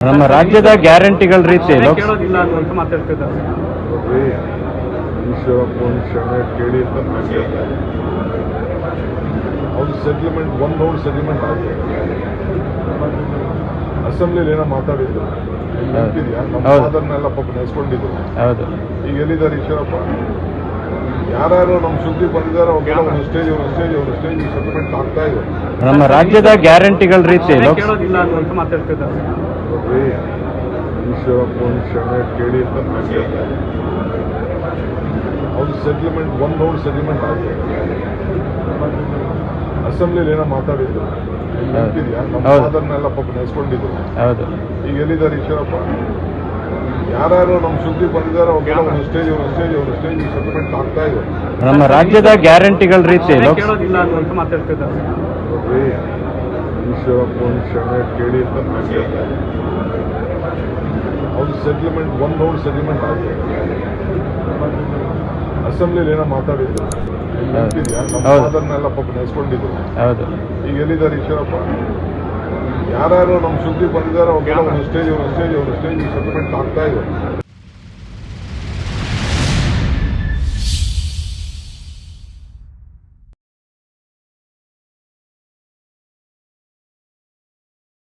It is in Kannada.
ನಮ್ಮ ರಾಜ್ಯದ ಗ್ಯಾರಂಟಿಗಳ ರೀತಿ. ಅವ್ರು ಸೆಟ್ಲ್ಮೆಂಟ್ ಒನ್ ರೌಂಡ್ ಸೆಟ್ಲ್ಮೆಂಟ್ ಆಗಿದೆ ಅಸೆಂಬ್ಲಿಲಿ ಏನೋ ಮಾತಾಡಿದ್ರು ಅದನ್ನೆಲ್ಲ ಪಾಪ ನೆನೆಸ್ಕೊಂಡಿದ್ರು ಹೌದು. ಈಗ ಎಲ್ಲಿದ್ದಾರೆ ಈಶ್ವರಪ್ಪ? ಯಾರ್ಯಾರು ನಮ್ಮ ಸುದ್ದಿ ಬಂದಿದ್ದಾರೆ ಅವ್ರಿಗೆಲ್ಲ ಒಂದು ಸ್ಟೇಜ್ ಒಂದು ಸ್ಟೇಜ್ ಒಂದು ಸ್ಟೇಜ್ ಸೆಟ್ಲ್ಮೆಂಟ್ ಆಗ್ತಾ ಇದೆ. ನಮ್ಮ ರಾಜ್ಯದ ಗ್ಯಾರಂಟಿಗಳ ರೀತಿ ಕೇಳೋದಿಲ್ಲ ಅನ್ನುವಂತ ಮಾತಾಡ್ತಿದ್ದಾರೆ. ಈಶ್ವರಪ್ಪ ಒಂದು ಕ್ಷಣ ಕೇಳಿ ಅಂತ ಇದ್ದೀನಿ. ಅವ್ರು ಸೆಟಲ್ಮೆಂಟ್ ಒನ್ ರೌಂಡ್ ಸೆಟ್ಲ್ಮೆಂಟ್ ಆಗಿದೆ ಅಸೆಂಬ್ಲಿಲಿ ಏನೋ ಮಾತಾಡಿದ್ರು. ಅದನ್ನೆಲ್ಲ. ಪಾಪ ನೆನೆಸ್ಕೊಂಡಿದ್ರು. ಹೌದು. ಈಗ ಎಲ್ಲಿದ್ದಾರೆ ಈಶ್ವರಪ್ಪ? ಯಾರ್ಯಾರು ನಮ್ಮ ಸುದ್ದಿ ಬಂದಿದ್ದಾರೆ ಅವ್ರಿಗೆಲ್ಲ ಒಂದು ಸ್ಟೇಜ್ ಒಂದು ಸ್ಟೇಜ್ ಒಂದು ಸ್ಟೇಜ್ ಸೆಟ್ಲ್ಮೆಂಟ್ ಆಗ್ತಾ ಇದೆ. ನಮ್ಮ ರಾಜ್ಯದ ಗ್ಯಾರಂಟಿಗಳ ರೀತಿ ಕೇಳೋದಿಲ್ಲ ಅಂತ ಮಾತಾಡ್ತಿದ್ದಾರೆ ಈಶ್ವರಪ್ಪ ಒಂದು ಕೇಳಿ ಅಂತ ಇದ್ದೀನಿ. ಅವ್ರು ಸೆಟ್ಲ್ಮೆಂಟ್ ಒನ್ ರೌಂಡ್ ಸೆಟ್ಲ್ಮೆಂಟ್ ಆಗಿದೆ ಅಸೆಂಬ್ಲಿಲಿ ಏನೋ ಮಾತಾಡಿದ್ರು. ಅದನ್ನೆಲ್ಲ. ಪಾಪ ನೆನೆಸ್ಕೊಂಡಿದ್ರು. ಈಗ ಎಲ್ಲಿದ್ದಾರೆ ಈಶ್ವರಪ್ಪ ಯಾರ್ಯಾರು ನಮ್ಮ ಸುದ್ದಿ ಬಂದಿದ್ದಾರೆ ಅವ್ರಿಗೆಲ್ಲ ಒಂದು ಸ್ಟೇಜ್ ಒಂದು ಸ್ಟೇಜ್ ಒಂದು ಸ್ಟೇಜ್ ಸೆಟ್ಲ್ಮೆಂಟ್ ಆಗ್ತಾ ಇದೆ.